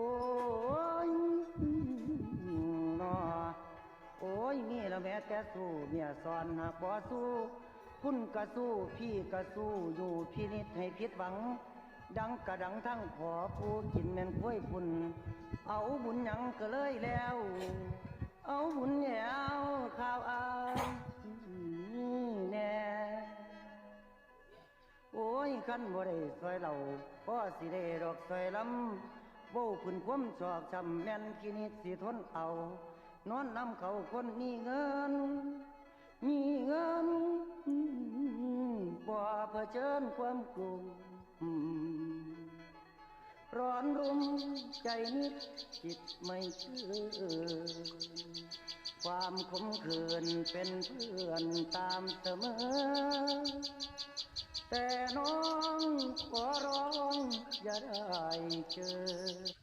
อ้ยนอโอ้ยมีแล้วแม้แต่สู้เมียสอนหากบ่สู้คุณก็สู้พี่ก็สู้อยู่พินิจให้ผิดหวัง ดังกระดังทั้งขอผู้กินแม่นกล้วยพุ่นเอาบุญยังก็เลยแล้ว เอาบุญแยวข้าวเอาแน่โอ้ยขันบ่ได้ซอยเราก็สิได้ดอกซอยลำ โบ้พื้นความชอบช้ำแม่นกินิดสิทนเอา นอนนำเขาคนมีเงิน มีเงินบ่เผชิญความกลุ่มร้อนรุมใจนิดจิตไม่เชื่อความขมขื่นเป็นเพื่อนตามเสมอ แต่น้อง ข